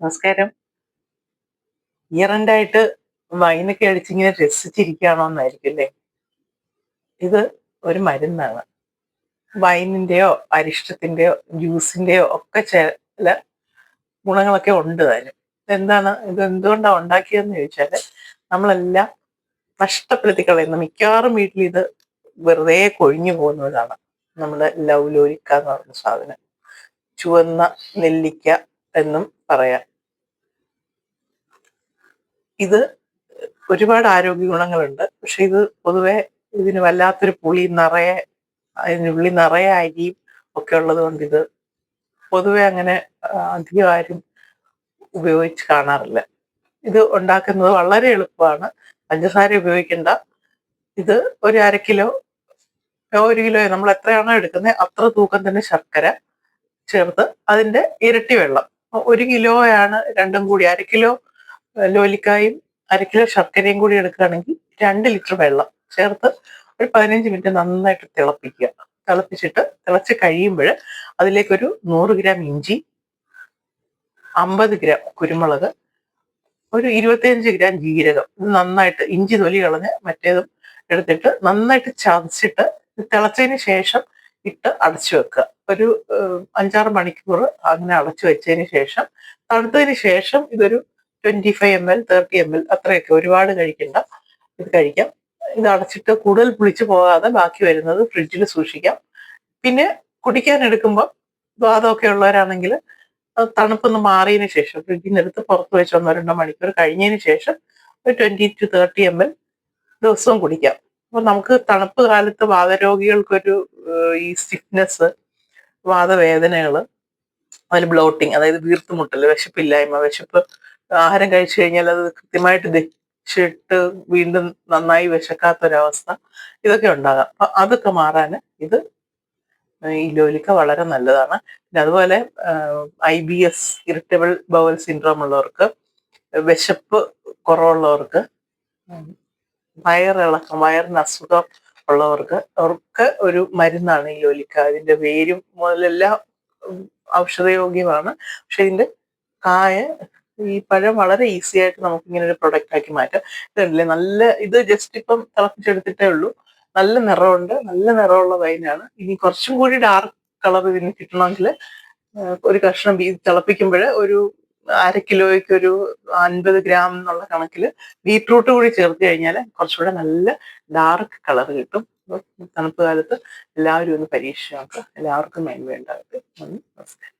നമസ്കാരം. ഇയറന്റായിട്ട് വൈനൊക്കെ അടിച്ചിങ്ങനെ രസിച്ചിരിക്കുകയാണോന്നായിരിക്കും അല്ലേ? ഇത് ഒരു മരുന്നാണ്. വൈനിന്റെയോ അരിഷ്ടത്തിന്റെയോ ജ്യൂസിന്റെയോ ഒക്കെ ചില ഗുണങ്ങളൊക്കെ ഉണ്ട് തന്നെ എന്താണ് ഇത് എന്തുകൊണ്ടാണ് ഉണ്ടാക്കിയതെന്ന് ചോദിച്ചാൽ നമ്മളെല്ലാം നഷ്ടപ്പെടുത്തി കളയുന്ന മിക്കവാറും വീട്ടിൽ ഇത് വെറുതെ കൊഴിഞ്ഞു പോകുന്നതാണ്. നമ്മുടെ ലൗലോലിക്ക എന്ന് പറയുന്ന സാധനം. ചുവന്ന നെല്ലിക്ക എന്നും പറയാം. ഇത് ഒരുപാട് ആരോഗ്യ ഗുണങ്ങളുണ്ട് പക്ഷെ ഇത് പൊതുവെ ഇതിന് വല്ലാത്തൊരു പുളി നിറയെ അതിനുള്ളിൽ നിറയെ അരിയും ഒക്കെ ഉള്ളത് കൊണ്ട് ഇത് പൊതുവെ അങ്ങനെ അധികം ആരും ഉപയോഗിച്ച് കാണാറില്ല. ഇത് ഉണ്ടാക്കുന്നത് വളരെ എളുപ്പമാണ്. പഞ്ചസാര ഉപയോഗിക്കേണ്ട. ഇത് ഒരു അര കിലോ ഒരു കിലോ നമ്മൾ എത്രയാണോ എടുക്കുന്നത് അത്ര തൂക്കം തന്നെ ശർക്കര ചേർത്ത് അതിന്റെ ഇരട്ടി വെള്ളം ഒരു കിലോ ആണ് രണ്ടും കൂടി. അര കിലോ ലോലിക്കായും അര കിലോ ശർക്കരയും കൂടി എടുക്കുകയാണെങ്കിൽ രണ്ട് ലിറ്റർ വെള്ളം ചേർത്ത് ഒരു പതിനഞ്ച് മിനിറ്റ് നന്നായിട്ട് തിളപ്പിക്കുക. തിളപ്പിച്ചിട്ട് തിളച്ച് കഴിയുമ്പോൾ അതിലേക്കൊരു നൂറ് ഗ്രാം ഇഞ്ചി അമ്പത് ഗ്രാം കുരുമുളക് ഒരു ഇരുപത്തിയഞ്ച് ഗ്രാം ജീരകം. ഇത് നന്നായിട്ട് ഇഞ്ചി തൊലി കളഞ്ഞ് മറ്റേതും എടുത്തിട്ട് നന്നായിട്ട് ചതച്ചിട്ട് തിളച്ചതിന് ശേഷം ഇട്ട് അടച്ചു വെക്കുക. ഒരു അഞ്ചാറ് മണിക്കൂർ അങ്ങനെ അടച്ചു വെച്ചതിന് ശേഷം തണുത്തതിന് ശേഷം ഇതൊരു twenty five M L thirty M L അത്രയൊക്കെ ഒരുപാട് കഴിക്കണ്ട. ഇത് കഴിക്കാം. ഇത് അടച്ചിട്ട് കൂടുതൽ പുളിച്ചു പോകാതെ ബാക്കി വരുന്നത് ഫ്രിഡ്ജിൽ സൂക്ഷിക്കാം. പിന്നെ കുടിക്കാൻ എടുക്കുമ്പോൾ വാദമൊക്കെ ഉള്ളവരാണെങ്കിൽ തണുപ്പൊന്ന് മാറിയതിന് ശേഷം ഫ്രിഡ്ജിൽ നിന്ന് പുറത്ത് വെച്ച് ഒന്നോ രണ്ടോ മണിക്കൂർ കഴിഞ്ഞതിന് ശേഷം ഒരു twenty two thirty M L ദിവസവും കുടിക്കാം. അപ്പൊ നമുക്ക് തണുപ്പ് കാലത്ത് വാദരോഗികൾക്കൊരു ഈ സ്റ്റിഫ്നെസ് വാദവേദനകൾ അതിൽ ബ്ലോട്ടിങ് അതായത് വീർത്തുമുട്ടൽ വിശപ്പില്ലായ്മ വിശപ്പ് ആഹാരം കഴിച്ചു കഴിഞ്ഞാൽ അത് കൃത്യമായിട്ട് ദഹിച്ചിട്ട് വീണ്ടും നന്നായി വിശക്കാത്തൊരവസ്ഥ ഇതൊക്കെ ഉണ്ടാകാം. അപ്പൊ അതൊക്കെ മാറാൻ ഇത് ഈ ലോലിക്ക വളരെ നല്ലതാണ്. പിന്നെ അതുപോലെ I B S irritable bowel syndrome ഉള്ളവർക്ക് വിശപ്പ് കുറവുള്ളവർക്ക് വയറിളക്കം വയറിന് അസുഖം ഉള്ളവർക്ക് അവർക്ക് ഒരു മരുന്നാണ് ഈ ലോലിക്ക അതിന്റെ വേരും മുതലെല്ലാം ഔഷധയോഗ്യമാണ്. പക്ഷെ ഇതിന്റെ കായ ഈ പഴം വളരെ ഈസി ആയിട്ട് നമുക്ക് ഇങ്ങനെ ഒരു പ്രൊഡക്റ്റ് ആക്കി മാറ്റാം. ഇതല്ലേ? നല്ല ഇത് ജസ്റ്റ് ഇപ്പം തിളപ്പിച്ചെടുത്തിട്ടേ ഉള്ളൂ. നല്ല നിറമുണ്ട്. നല്ല നിറമുള്ള വൈനാണ്. ഇനി കുറച്ചും കൂടി ഡാർക്ക് കളർ ഇതിന് കിട്ടണമെങ്കിൽ ഒരു കഷ്ണം ബീ തിളപ്പിക്കുമ്പോൾ ഒരു അര കിലോയ്ക്ക് ഒരു അൻപത് ഗ്രാം എന്നുള്ള കണക്കിൽ ബീട്രൂട്ട് കൂടി ചേർത്ത് കഴിഞ്ഞാൽ കുറച്ചുകൂടെ നല്ല ഡാർക്ക് കളർ കിട്ടും. തണുപ്പ് കാലത്ത് എല്ലാവരും ഒന്ന് പരീക്ഷിച്ചു നോക്കുക എല്ലാവർക്കും മേന്മ ഉണ്ടാകട്ടെ നന്ദി നമസ്കാരം